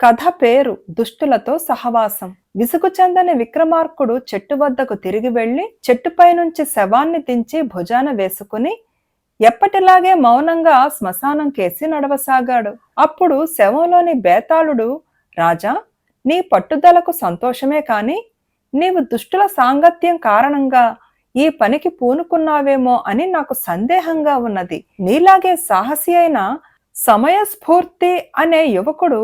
కథ పేరు దుష్టులతో సహవాసం. విసుగు చెందని విక్రమార్కుడు చెట్టు వద్దకు తిరిగి వెళ్ళి చెట్టుపై నుంచి శవాన్ని దించి భుజాన వేసుకుని ఎప్పటిలాగే మౌనంగా శ్మశానం కేసి నడవసాగాడు. అప్పుడు శవంలోని బేతాళుడు రాజా నీ పట్టుదలకు సంతోషమే కాని నీవు దుష్టుల సాంగత్యం కారణంగా ఈ పనికి పూనుకున్నావేమో అని నాకు సందేహంగా ఉన్నది. నీలాగే సాహసి అయిన సమయస్ఫూర్తి అనే యువకుడు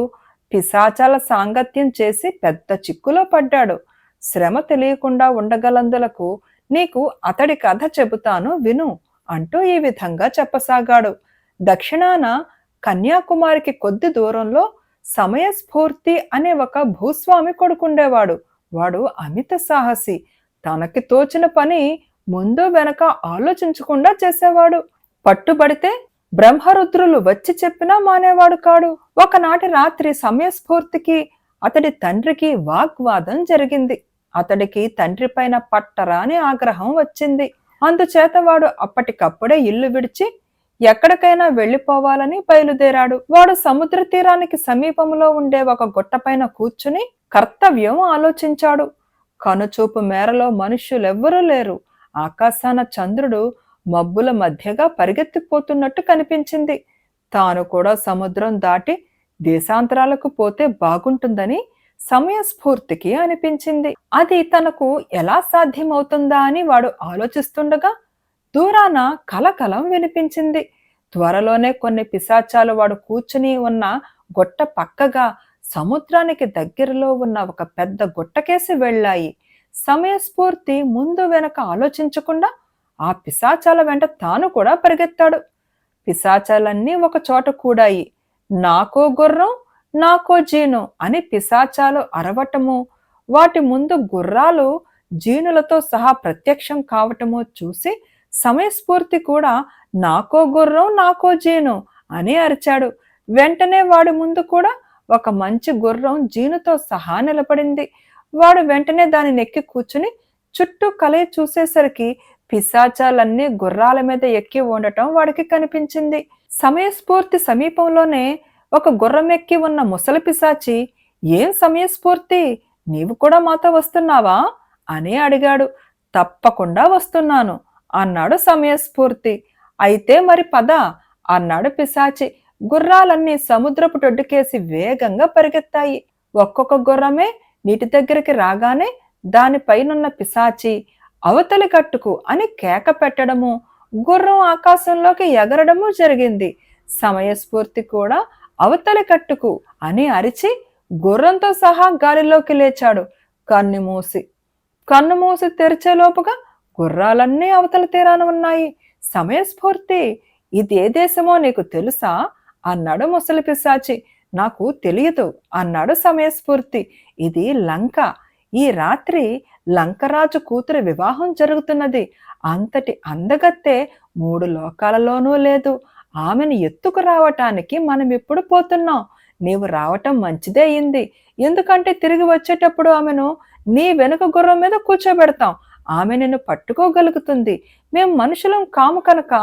పిశాచాల సాంగత్యం చేసి పెద్ద చిక్కులో పడ్డాడు. శ్రమ తెలియకుండా ఉండగలందులకు నీకు అతడి కథ చెబుతాను విను అంటూ ఈ విధంగా చెప్పసాగాడు. దక్షిణాన కన్యాకుమారికి కొద్ది దూరంలో సమయస్ఫూర్తి అనే ఒక భూస్వామి కొడుకుండేవాడు. వాడు అమిత సాహసి. తనకి తోచిన పని ముందు వెనక ఆలోచించకుండా చేసేవాడు. పట్టుబడితే బ్రహ్మరుద్రులు వచ్చి చెప్పినా మానేవాడు కాడు. ఒకనాటి రాత్రి సమయస్ఫూర్తికి అతడి తండ్రికి వాగ్వాదం జరిగింది. అతడికి తండ్రి పైన పట్టరాని ఆగ్రహం వచ్చింది. అందుచేత వాడు అప్పటికప్పుడే ఇల్లు విడిచి ఎక్కడికైనా వెళ్ళిపోవాలని బయలుదేరాడు. వాడు సముద్ర తీరానికి సమీపంలో ఉండే ఒక గుట్టపైన కూర్చుని కర్తవ్యం ఆలోచించాడు. కనుచూపు మేరలో మనుష్యులెవ్వరూ లేరు. ఆకాశాన చంద్రుడు మబ్బుల మధ్యగా పరిగెత్తిపోతున్నట్టు కనిపించింది. తాను కూడా సముద్రం దాటి దేశాంతరాలకు పోతే బాగుంటుందని సమయస్ఫూర్తికి అనిపించింది. అది తనకు ఎలా సాధ్యమవుతుందా అని వాడు ఆలోచిస్తుండగా దూరాన కలకలం వినిపించింది. త్వరలోనే కొన్ని పిశాచాలు వాడు కూర్చుని ఉన్న గొట్ట పక్కగా సముద్రానికి దగ్గరలో ఉన్న ఒక పెద్ద గుట్టకేసి వెళ్ళాయి. సమయస్ఫూర్తి ముందు వెనక ఆలోచించకుండా ఆ పిశాచాల వెంట తాను కూడా పరిగెత్తాడు. పిశాచాలన్నీ ఒక చోట కూడాయి. నాకో గుర్రం నాకో జీను అని పిశాచాలు అరవటము వాటి ముందు గుర్రాలు జీనులతో సహా ప్రత్యక్షం కావటము చూసి సమయస్ఫూర్తి కూడా నాకో గుర్రం నాకో జీను అని అరిచాడు. వెంటనే వాడి ముందు కూడా ఒక మంచి గుర్రం జీనుతో సహా నిలబడింది. వాడు వెంటనే దాని నెక్కి కూర్చుని చుట్టూ కలయి చూసేసరికి పిశాచాలన్నీ గుర్రాల మీద ఎక్కి ఉండటం వాడికి కనిపించింది. సమయస్ఫూర్తి సమీపంలోనే ఒక గుర్రం ఎక్కి ఉన్న ముసలి పిశాచి ఏం సమయస్ఫూర్తి? నీవు కూడా మాతో వస్తున్నావా? అని అడిగాడు. తప్పకుండా వస్తున్నాను అన్నాడు సమయస్ఫూర్తి. అయితే మరి పద అన్నాడు పిశాచి. గుర్రాలన్నీ సముద్రపు టొడ్డుకేసి వేగంగా పరిగెత్తాయి. ఒక్కొక్క గుర్రమే నీటి దగ్గరికి రాగానే దానిపైనున్న పిశాచి అవతలి కట్టుకు అని కేక పెట్టడము గుర్రం ఆకాశంలోకి ఎగరడము జరిగింది. సమయస్ఫూర్తి కూడా అవతలి కట్టుకు అని అరిచి గుర్రంతో సహా గాలిలోకి లేచాడు కన్ను మూసి. కన్ను మూసి తెరిచేలోపుగా గుర్రాలన్నీ అవతల తీరాన ఉన్నాయి. సమయస్ఫూర్తి ఇది ఏ దేశమో నీకు తెలుసా? అన్నాడు ముసలి పిశాచి. నాకు తెలియదు అన్నాడు సమయస్ఫూర్తి. ఇది లంక. ఈ రాత్రి లంకరాజు కూతురు వివాహం జరుగుతున్నది. అంతటి అందగత్తే మూడు లోకాలలోనూ లేదు. ఆమెను ఎత్తుకు రావటానికి మనం ఇప్పుడు పోతున్నాం? నీవు రావటం మంచిదే అయింది. ఎందుకంటే తిరిగి వచ్చేటప్పుడు ఆమెను నీ వెనుక గుర్రం మీద కూర్చోబెడతాం. ఆమె నిన్ను పట్టుకోగలుగుతుంది. మేము మనుషులం కాము కనుక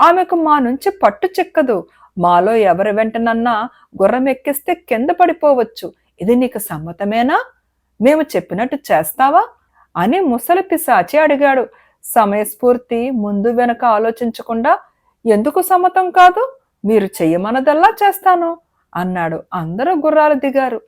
ఆమెకు మా నుంచి పట్టు చిక్కదు. మాలో ఎవరి వెంటనన్నా గుర్రం ఎక్కిస్తే కింద పడిపోవచ్చు. ఇది నీకు సమ్మతమేనా? మేము చెప్పినట్టు చేస్తావా? అని ముసలి పిశాచి అడిగాడు. సమయస్ఫూర్తి ముందు వెనక ఆలోచించకుండా ఎందుకు సమ్మతం కాదు? మీరు చెయ్యమన్నదల్లా చేస్తాను అన్నాడు. అందరూ గుర్రాలు దిగారు.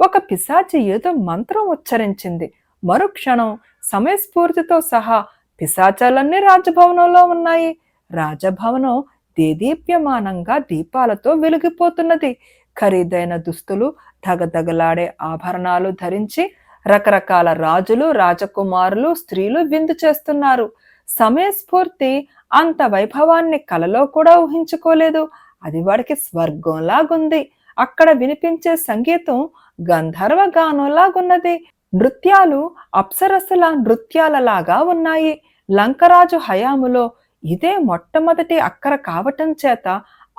ఒక పిశాచి ఏదో మంత్రం ఉచ్చరించింది. మరుక్షణం సమయస్ఫూర్తితో సహా పిశాచాలన్నీ రాజభవనంలో ఉన్నాయి. రాజభవనం దేదీప్యమానంగా దీపాలతో వెలిగిపోతున్నది. ఖరీదైన దుస్తులు ధగధగలాడే ఆభరణాలు ధరించి రకరకాల రాజులు రాజకుమారులు స్త్రీలు విందు చేస్తున్నారు. సమయస్ఫూర్తి అంత వైభవాన్ని కలలో కూడా ఊహించుకోలేదు. అది వాడికి స్వర్గంలాగుంది. అక్కడ వినిపించే సంగీతం గంధర్వ గానంలాగున్నది నృత్యాలు అప్సరసుల నృత్యాలలాగా ఉన్నాయి. లంకరాజు హయాములో ఇదే మొట్టమొదటి అక్కర కావటం చేత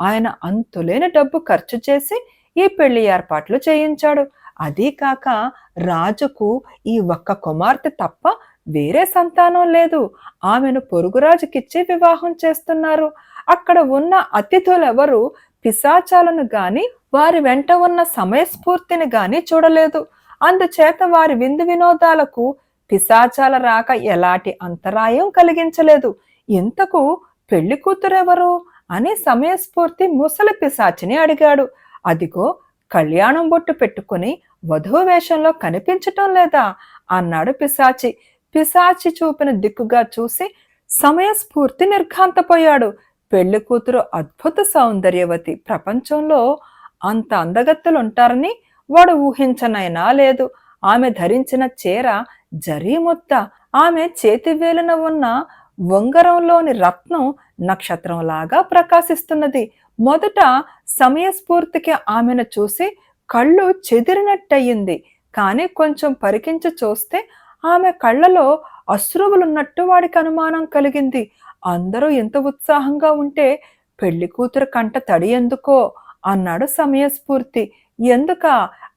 ఆయన అంతులేని డబ్బు ఖర్చు చేసి ఈ పెళ్ళి ఏర్పాట్లు చేయించాడు. అదీ కాక రాజుకు ఈ ఒక్క కుమార్తె తప్ప వేరే సంతానం లేదు. ఆమెను పొరుగురాజుకిచ్చి వివాహం చేస్తున్నారు. అక్కడ ఉన్న అతిథులెవరు పిశాచాలను గాని వారి వెంట ఉన్న సమయస్ఫూర్తిని గాని చూడలేదు. అందుచేత వారి విందు వినోదాలకు పిశాచాల రాక ఎలాంటి అంతరాయం కలిగించలేదు. ఇంతకు పెళ్ళి కూతురెవరు? అని సమయస్ఫూర్తి ముసలి పిశాచిని అడిగాడు. అదిగో కళ్యాణం బొట్టు పెట్టుకుని వధువు వేషంలో కనిపించటం లేదా? అన్నాడు పిశాచి. పిశాచి చూపిన దిక్కుగా చూసి సమయస్ఫూర్తి నిర్ఘాంతపోయాడు. పెళ్ళి కూతురు అద్భుత సౌందర్యవతి. ప్రపంచంలో అంత అందగత్తులుంటారని వాడు ఊహించనైనా లేదు. ఆమె ధరించిన చీర జరీ ముద్ద ఆమె చేతి వేలున ఉన్న ఉంగరంలోని రత్నం నక్షత్రంలాగా ప్రకాశిస్తున్నది. మొదట సమయస్ఫూర్తికి ఆమెను చూసి కళ్ళు చెదిరినట్టయింది. కానీ కొంచెం పరికించి చూస్తే ఆమె కళ్ళలో అశ్రువులున్నట్టు వాడికి అనుమానం కలిగింది. అందరూ ఎంత ఉత్సాహంగా ఉంటే పెళ్ళి కూతురు కంట తడి ఎందుకో అన్నాడు సమయస్ఫూర్తి. ఎందుక?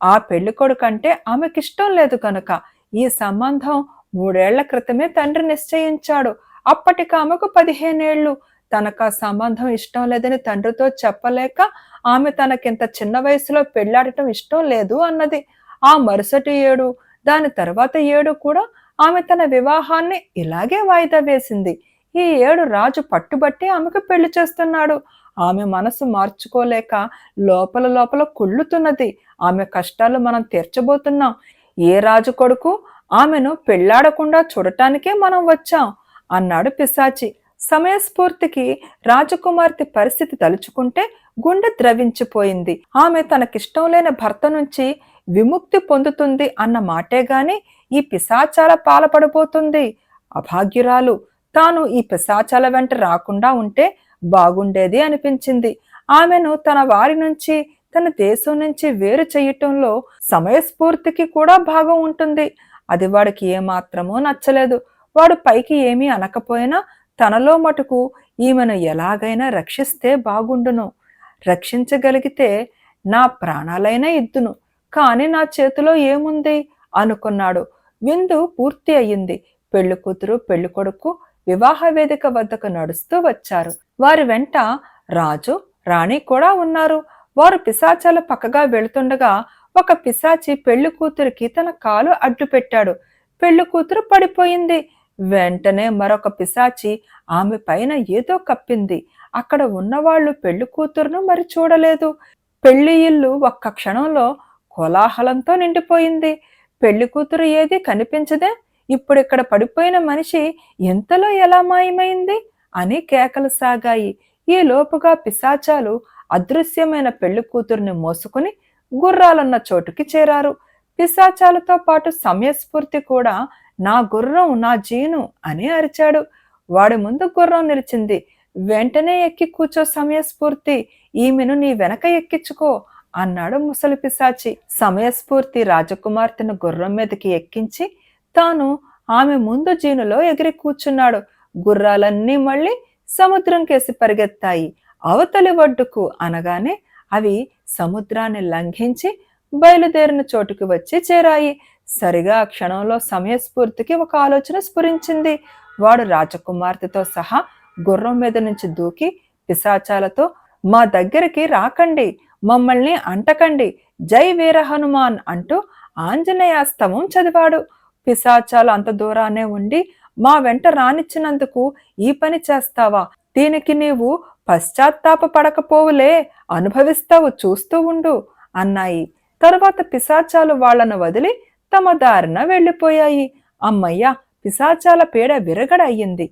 ఆ పెళ్ళి కొడుకంటే ఆమెకిష్టం లేదు కనుక. ఈ సంబంధం మూడేళ్ళ క్రితమే తండ్రి నిశ్చయించాడు. అప్పటికి ఆమెకు పదిహేనేళ్ళు తనకు ఆ సంబంధం ఇష్టం లేదని తండ్రితో చెప్పలేక ఆమె తనకింత చిన్న వయసులో పెళ్ళాడటం ఇష్టం లేదు అన్నది. ఆ మరుసటి ఏడు దాని తర్వాత ఏడు కూడా ఆమె తన వివాహాన్ని ఇలాగే వాయిదా వేసింది. ఈ ఏడు రాజు పట్టుబట్టి ఆమెకు పెళ్ళి చేస్తున్నాడు. ఆమె మనసు మార్చుకోలేక లోపల లోపల కుళ్ళుతున్నది. ఆమె కష్టాలు మనం తీర్చబోతున్నాం. ఏ రాజు కొడుకు ఆమెను పెళ్ళాడకుండా చూడటానికే మనం వచ్చాం అన్నాడు పిశాచి. సమయస్ఫూర్తికి రాజకుమార్తె పరిస్థితి తలుచుకుంటే గుండె ద్రవించిపోయింది. ఆమె తనకిష్టం లేని భర్త నుంచి విముక్తి పొందుతుంది అన్న మాటే గాని ఈ పిశాచాల పాలపడిపోతుంది అభాగ్యురాలు తాను ఈ పిశాచాల వెంట రాకుండా ఉంటే బాగుండేది అనిపించింది. ఆమెను తన వారి నుంచి తన దేశం నుంచి వేరు చేయటంలో సమయస్ఫూర్తికి కూడా భాగం ఉంటుంది. అది వాడికి ఏమాత్రమూ నచ్చలేదు. వాడు పైకి ఏమీ అనకపోయినా తనలో మటుకు ఈమెను ఎలాగైనా రక్షిస్తే బాగుండును. రక్షించగలిగితే నా ప్రాణాలైనా ఇద్దును. కాని నా చేతిలో ఏముంది? అనుకున్నాడు. విందు పూర్తి అయ్యింది. పెళ్ళి కూతురు పెళ్ళి కొడుకు వివాహ వేదిక వద్దకు నడుస్తూ వచ్చారు. వారి వెంట రాజు రాణి కూడా ఉన్నారు. వారు పిశాచాల పక్కగా వెళుతుండగా ఒక పిశాచి పెళ్ళి కూతురికి తన కాలు అడ్డు పెట్టాడు పెళ్ళి కూతురు పడిపోయింది. వెంటనే మరొక పిశాచి ఆమె పైన ఏదో కప్పింది. అక్కడ ఉన్నవాళ్ళు పెళ్ళి కూతురును మరి చూడలేదు. పెళ్ళి ఇల్లు ఒక్క క్షణంలో కోలాహలంతో నిండిపోయింది. పెళ్ళి కూతురు ఏది కనిపించదే? ఇప్పుడు ఇక్కడ పడిపోయిన మనిషి ఎంతలో ఎలా మాయమైంది? అని కేకలు సాగాయి. ఈ లోపుగా పిశాచాలు అదృశ్యమైన పెళ్ళి కూతుర్ని మోసుకుని గుర్రాలున్న చోటుకి చేరారు. పిశాచాలతో పాటు సమయస్ఫూర్తి కూడా నా గుర్రం నా జీను అని అరిచాడు. వాడి ముందు గుర్రం నిలిచింది. వెంటనే ఎక్కి కూర్చో సమయస్ఫూర్తి. ఈమెను నీ వెనక ఎక్కించుకో అన్నాడు ముసలి పిశాచి. సమయస్ఫూర్తి రాజకుమార్తెను గుర్రం మీదకి ఎక్కించి తాను ఆమె ముందు జీనులో ఎగిరి కూర్చున్నాడు. గుర్రాలన్నీ మళ్ళీ సముద్రం కేసి పరిగెత్తాయి. అవతలి ఒడ్డుకు అనగానే అవి సముద్రాన్ని లంఘించి బయలుదేరిన చోటుకు వచ్చి చేరాయి. సరిగా ఆ క్షణంలో సమయస్ఫూర్తికి ఒక ఆలోచన స్ఫురించింది. వాడు రాజకుమార్తెతో సహా గుర్రం మీద నుంచి దూకి పిశాచాలతో మా దగ్గరికి రాకండి మమ్మల్ని అంటకండి జై వీర హనుమాన్ అంటూ ఆంజనేయాస్తవం చదివాడు. పిశాచాలు అంత దూరానే ఉండి మా వెంట రానిచ్చినందుకు ఈ పని చేస్తావా? దీనికి నీవు పశ్చాత్తాప పడకపోవులే అనుభవిస్తావు చూస్తూ ఉండు అన్నాయి. తర్వాత పిశాచాలు వాళ్ళను వదిలి తమ దారిన వెళ్ళిపోయాయి. అమ్మయ్య పిశాచాల పీడ విరగడ అయ్యింది.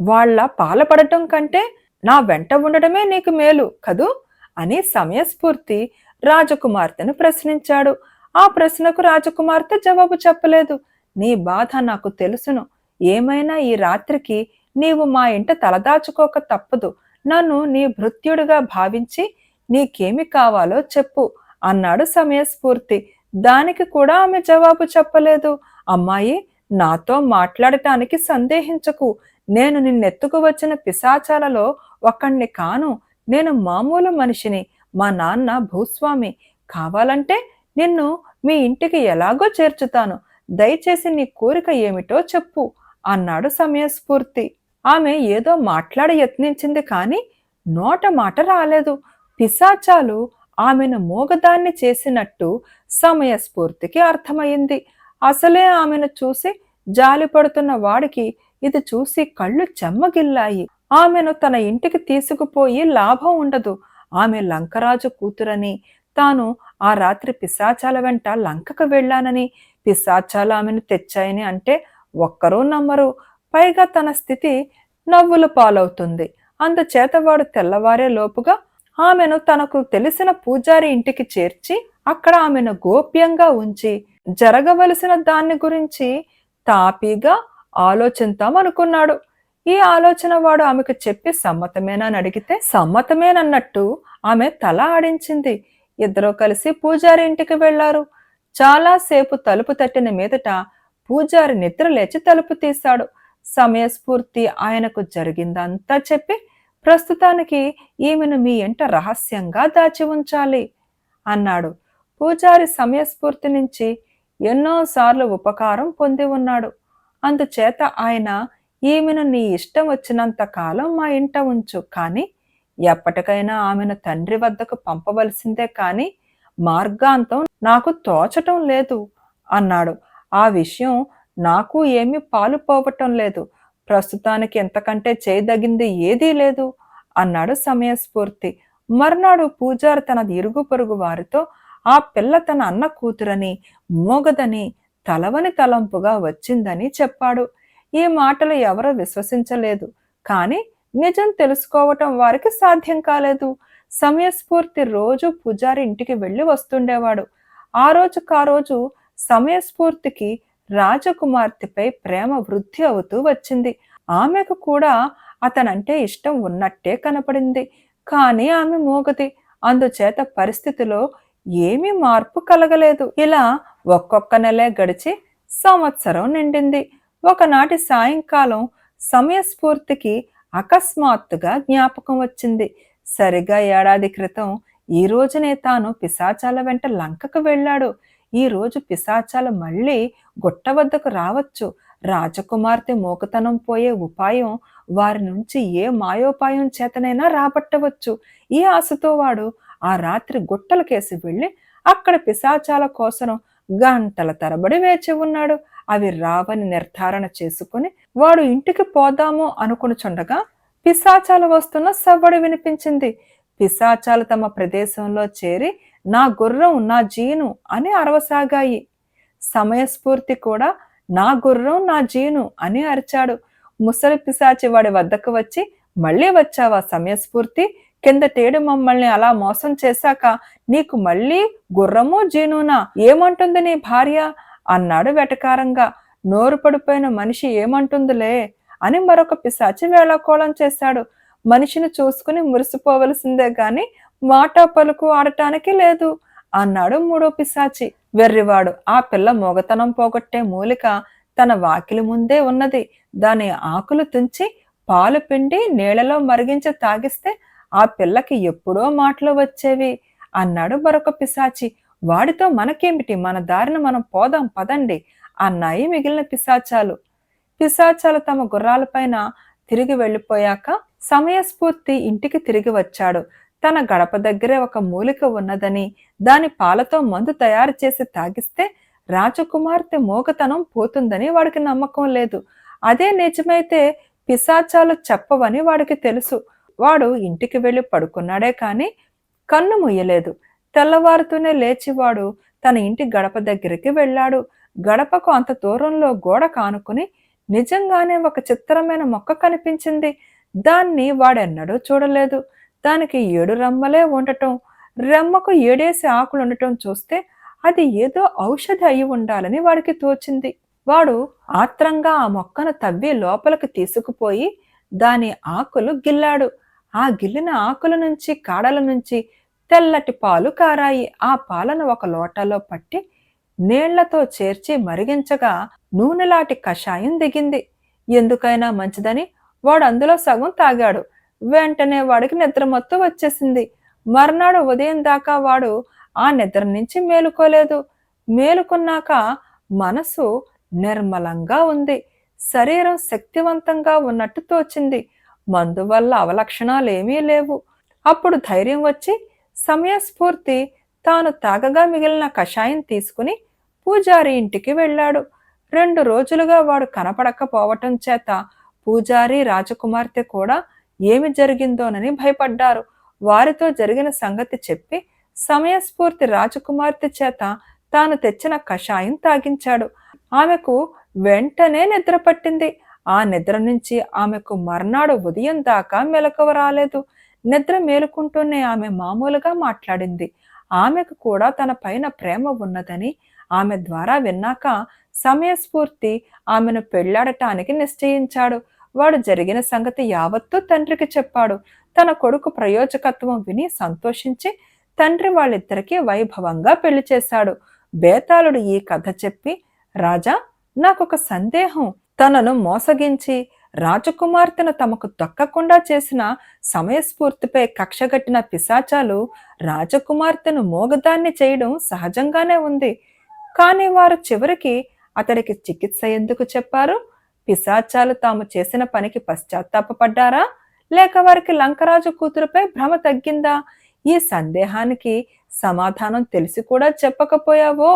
వాళ్ళ పాలపడటం కంటే నా వెంట ఉండడమే నీకు మేలు కదూ? అని సమయస్ఫూర్తి రాజకుమార్తెను ప్రశ్నించాడు. ఆ ప్రశ్నకు రాజకుమార్తె జవాబు చెప్పలేదు. నీ బాధ నాకు తెలుసును. ఏమైనా ఈ రాత్రికి నీవు మా ఇంట తలదాచుకోక తప్పదు. నన్ను నీ భృత్యుడిగా భావించి నీకేమి కావాలో చెప్పు. అన్నాడు సమయస్ఫూర్తి. దానికి కూడా ఆమె జవాబు చెప్పలేదు. అమ్మాయి నాతో మాట్లాడటానికి సందేహించకు. నేను నిన్నెత్తుకు వచ్చిన పిశాచాలలో ఒకణ్ణి కాను. నేను మామూలు మనిషిని మా నాన్న భూస్వామి. కావాలంటే నిన్ను మీ ఇంటికి ఎలాగో చేర్చుతాను. దయచేసి నీ కోరిక ఏమిటో చెప్పు అన్నాడు సమయస్ఫూర్తి. ఆమె ఏదో మాట్లాడ యత్నించింది కానీ నోట మాట రాలేదు. పిశాచాలు ఆమెను మూగదాన్ని చేసినట్టు సమయస్ఫూర్తికి అర్థమైంది. అసలే ఆమెను చూసి జాలిపడుతున్న వాడికి ఇది చూసి కళ్ళు చెమ్మగిల్లాయి. ఆమెను తన ఇంటికి తీసుకుపోయి లాభం ఉండదు. ఆమె లంకరాజు కూతురని తాను ఆ రాత్రి పిశాచాల వెంట లంకకు వెళ్ళానని పిశాచాలు ఆమెను తెచ్చాయని అంటే ఒక్కరూ నమ్మరు. పైగా తన స్థితి నవ్వుల పాలవుతుంది. అందుచేత వాడు తెల్లవారే లోపుగా ఆమెను తనకు తెలిసిన పూజారి ఇంటికి చేర్చి అక్కడ ఆమెను గోప్యంగా ఉంచి జరగవలసిన దాన్ని గురించి తాపీగా ఆలోచిద్దామనుకున్నాడు ఈ ఆలోచన వాడు ఆమెకు చెప్పి సమ్మతమేనని అడిగితే సమ్మతమేనన్నట్టు ఆమె తల ఆడించింది. ఇద్దరూ కలిసి పూజారి ఇంటికి వెళ్ళారు చాలాసేపు తలుపు తట్టిన మీదట పూజారి నిద్ర లేచి తలుపు తీశాడు. సమయస్ఫూర్తి ఆయనకు జరిగిందంతా చెప్పి ప్రస్తుతానికి ఈమెను మీ ఇంట రహస్యంగా దాచి ఉంచాలి అన్నాడు. పూజారి సమయస్ఫూర్తి నుంచి ఎన్నోసార్లు ఉపకారం పొంది ఉన్నాడు. అందుచేత ఆయన ఈమెను నీ ఇష్టం వచ్చినంత కాలం మా ఇంట ఉంచు. కానీ ఎప్పటికైనా ఆమెను తండ్రి వద్దకు పంపవలసిందే కాని మార్గాంతం నాకు తోచటం లేదు అన్నాడు. ఆ విషయం నాకు ఏమీ పాలు పోవటం లేదు. ప్రస్తుతానికి ఎంతకంటే చేయదగింది ఏదీ లేదు అన్నాడు సమయస్ఫూర్తి. మర్నాడు పూజారి తన ఇరుగు పొరుగు వారితో ఆ పిల్ల తన అన్న కూతురని మోగదని తలవని తలంపుగా వచ్చిందని చెప్పాడు. ఈ మాటలు ఎవరూ విశ్వసించలేదు. కానీ నిజం తెలుసుకోవటం వారికి సాధ్యం కాలేదు. సమయస్ఫూర్తి రోజు పూజారి ఇంటికి వెళ్ళి వస్తుండేవాడు. ఆ రోజు కా రోజు సమయస్ఫూర్తికి రాజకుమార్తెపై ప్రేమ వృద్ధి అవుతూ వచ్చింది. ఆమెకు కూడా అతనంటే ఇష్టం ఉన్నట్టే కనపడింది. కానీ ఆమె మోగది. అందుచేత పరిస్థితిలో ఏమీ మార్పు కలగలేదు. ఇలా ఒక్కొక్క నెలే గడిచి సంవత్సరం నిండింది. ఒకనాటి సాయంకాలం సమయస్ఫూర్తికి అకస్మాత్తుగా జ్ఞాపకం వచ్చింది. సరిగా ఏడాది క్రితం ఈ రోజునే తాను పిశాచాల వెంట లంకకు వెళ్ళాడు. ఈ రోజు పిశాచాలు మళ్ళీ గుట్ట వద్దకు రావచ్చు. రాజకుమార్తె మోకతనం పోయే ఉపాయం వారి నుంచి ఏ మాయోపాయం చేతనైనా రాబట్టవచ్చు. ఈ ఆశతో వాడు ఆ రాత్రి గుట్టలకేసి వెళ్ళి అక్కడ పిశాచాల కోసం గంటల తరబడి వేచి ఉన్నాడు. అవి రావని నిర్ధారణ చేసుకుని వాడు ఇంటికి పోదాము అనుకునిచుండగా పిశాచాలు వస్తున్న సవ్వడి వినిపించింది. పిశాచాలు తమ ప్రదేశంలో చేరి నా గుర్రం నా జీను అని అరవసాగాయి. సమయస్ఫూర్తి కూడా నా గుర్రం నా జీను అని అరిచాడు. ముసలి పిశాచి వాడి వద్దకు వచ్చి మళ్ళీ వచ్చావా సమయస్ఫూర్తి? కిందటేడు మమ్మల్ని అలా మోసం చేశాక నీకు మళ్ళీ గుర్రము జీనునా? ఏమంటుంది నీ భార్య? అన్నాడు వెటకారంగా. నోరు పడిపోయిన మనిషి ఏమంటుందిలే? అని మరొక పిశాచి వేళాకోళం చేశాడు. మనిషిని చూసుకుని మురిసిపోవలసిందే గాని మాట పలుకు ఆడటానికి లేదు. అన్నాడు మూడో పిశాచి. వెర్రివాడు ఆ పిల్ల మొగతనం పోగొట్టే మూలిక తన వాకిలి ముందే ఉన్నది. దాని ఆకులు తుంచి పాలు పిండి నీళ్ళలో మరిగించి తాగిస్తే ఆ పిల్లకి ఎప్పుడో మాటలు వచ్చేవి. అన్నాడు మరొక పిశాచి. వాడితో మనకేమిటి? మన దారిన మనం పోదాం పదండి అన్నాయి మిగిలిన పిశాచాలు. పిశాచాలు తమ గుర్రాలపైన తిరిగి వెళ్ళిపోయాక సమయస్ఫూర్తి ఇంటికి తిరిగి వచ్చాడు. తన గడప దగ్గరే ఒక మూలిక ఉన్నదని దాని పాలతో మందు తయారు చేసి తాగిస్తే రాజకుమార్తె మోగతనం పోతుందని వాడికి నమ్మకం లేదు. అదే నిజమైతే పిశాచాలు చెప్పవని వాడికి తెలుసు. వాడు ఇంటికి వెళ్ళి పడుకున్నాడే కాని కన్ను ముయ్యలేదు. తెల్లవారుతూనే లేచివాడు తన ఇంటి గడప దగ్గరికి వెళ్ళాడు. గడపకు అంత దూరంలో గోడ కానుకుని నిజంగానే ఒక చిత్రమైన మొక్క కనిపించింది. దాన్ని వాడెన్నడూ చూడలేదు. దానికి ఏడు రెమ్మలే ఉండటం రెమ్మకు ఏడేసి ఆకులు ఉండటం చూస్తే అది ఏదో ఔషధి అయి ఉండాలని వాడికి తోచింది. వాడు ఆత్రంగా ఆ మొక్కను తవ్వి లోపలికి తీసుకుపోయి దాని ఆకులు గిల్లాడు. ఆ గిల్లిన ఆకుల నుంచి కాడల నుంచి తెల్లటి పాలు కారాయి. ఆ పాలను ఒక లోటలో పట్టి నీళ్ళతో చేర్చి మరిగించగా నూనెలాటి కషాయం దిగింది. ఎందుకైనా మంచిదని వాడు అందులో సగం తాగాడు. వెంటనే వాడికి నిద్ర మొత్తం వచ్చేసింది. మర్నాడు ఉదయం దాకా వాడు ఆ నిద్ర నుంచి మేలుకోలేదు. మేలుకున్నాక మనసు నిర్మలంగా ఉంది. శరీరం శక్తివంతంగా ఉన్నట్టు తోచింది. మందు వల్ల అవలక్షణాలు ఏమీ లేవు. అప్పుడు ధైర్యం వచ్చి సమయస్ఫూర్తి తాను తాగగా మిగిలిన కషాయం తీసుకుని పూజారి ఇంటికి వెళ్ళాడు. రెండు రోజులుగా వాడు కనపడకపోవటం చేత పూజారి రాజకుమార్తె కూడా ఏమి జరిగిందోనని భయపడ్డారు. వారితో జరిగిన సంగతి చెప్పి సమయస్ఫూర్తి రాజకుమార్తె చేత తాను తెచ్చిన కషాయం తాగించాడు. ఆమెకు వెంటనే నిద్ర పట్టింది. ఆ నిద్ర నుంచి ఆమెకు మర్నాడు ఉదయం దాకా మెలకువ రాలేదు. నిద్ర మేలుకుంటూనే ఆమె మామూలుగా మాట్లాడింది. ఆమెకు కూడా తన పైన ప్రేమ ఉన్నదని ఆమె ద్వారా విన్నాక సమయస్ఫూర్తి ఆమెను పెళ్ళాడటానికి నిశ్చయించాడు. వాడు జరిగిన సంగతి యావత్తూ తండ్రికి చెప్పాడు. తన కొడుకు ప్రయోజకత్వం విని సంతోషించి తండ్రి వాళ్ళిద్దరికీ వైభవంగా పెళ్ళి చేశాడు. బేతాళుడు ఈ కథ చెప్పి రాజా నాకొక సందేహం. తనను మోసగించి రాజకుమార్తెను తమకు దక్కకుండా చేసిన సమయస్ఫూర్తిపై కక్షగట్టిన పిశాచాలు రాజకుమార్తెను మోగదాన్ని చేయడం సహజంగానే ఉంది. కానీ వారు చివరికి అతడికి చికిత్స ఎందుకు చెప్పారు? పిశాచాలు తాము చేసిన పనికి పశ్చాత్తాపడ్డారా లేక వారికి లంకరాజు కూతురుపై భ్రమ తగ్గిందా? ఈ సందేహానికి సమాధానం తెలిసి కూడా చెప్పకపోయావో?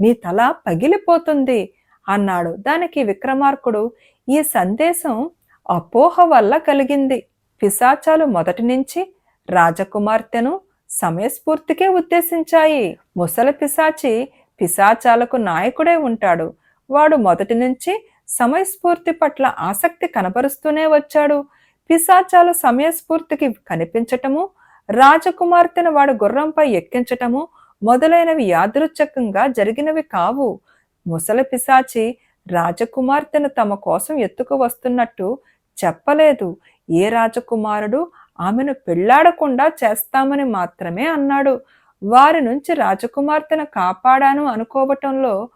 నీ తల పగిలిపోతుంది అన్నాడు. దానికి విక్రమార్కుడు ఈ సందేశం అపోహ వల్ల కలిగింది. పిశాచాలు మొదటి నుంచి రాజకుమార్తెను సమయస్ఫూర్తికే ఉద్దేశించాయి. ముసలి పిశాచి పిశాచాలకు నాయకుడే ఉంటాడు. వాడు మొదటి నుంచి సమయస్ఫూర్తి పట్ల ఆసక్తి కనపరుస్తూనే వచ్చాడు. పిశాచాలు సమయస్ఫూర్తికి కనిపించటము రాజకుమార్తెను వాడు గుర్రంపై ఎక్కించటము మొదలైనవి యాదృచ్ఛకంగా జరిగినవి కావు. ముసలి పిశాచి రాజకుమార్తెను తమ కోసం ఎత్తుకు వస్తున్నట్టు చెప్పలేదు. ఏ రాజకుమారుడు ఆమెను పెళ్ళాడకుండా చేస్తామని మాత్రమే అన్నాడు. వారి నుంచి రాజకుమార్తెను కాపాడాను అనుకోవటంలో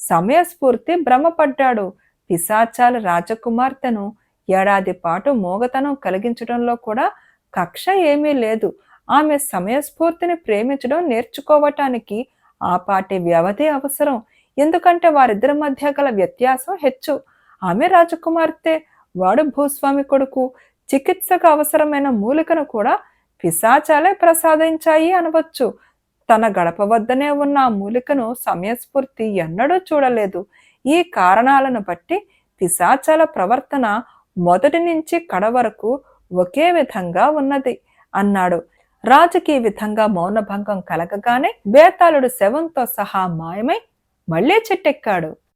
సమయస్ఫూర్తి భ్రమపడ్డాడు. పిశాచాల రాజకుమార్తెను ఏడాది పాటు మోగతనం కలిగించడంలో కూడా కక్ష ఏమీ లేదు. ఆమె సమయస్ఫూర్తిని ప్రేమించడం నేర్చుకోవటానికి ఆ పాటి వ్యవధి అవసరం. ఎందుకంటే వారిద్దరి మధ్య గల వ్యత్యాసం హెచ్చు. ఆమె రాజకుమార్తె వాడు భూస్వామి కొడుకు చికిత్సకు అవసరమైన మూలికను కూడా పిశాచాలే ప్రసాదించాయి అనవచ్చు. తన గడప వద్దనే ఉన్న ఆ మూలికను సమయస్ఫూర్తి ఎన్నడూ చూడలేదు. ఈ కారణాలను బట్టి పిశాచాల ప్రవర్తన మొదటి నుంచి కడ వరకు ఒకే విధంగా ఉన్నది అన్నాడు. రాజుకి ఈ విధంగా మౌనభంగం కలగగానే బేతాళుడు శవంతో సహా మాయమై మళ్ళీ చెట్టెక్కాడు.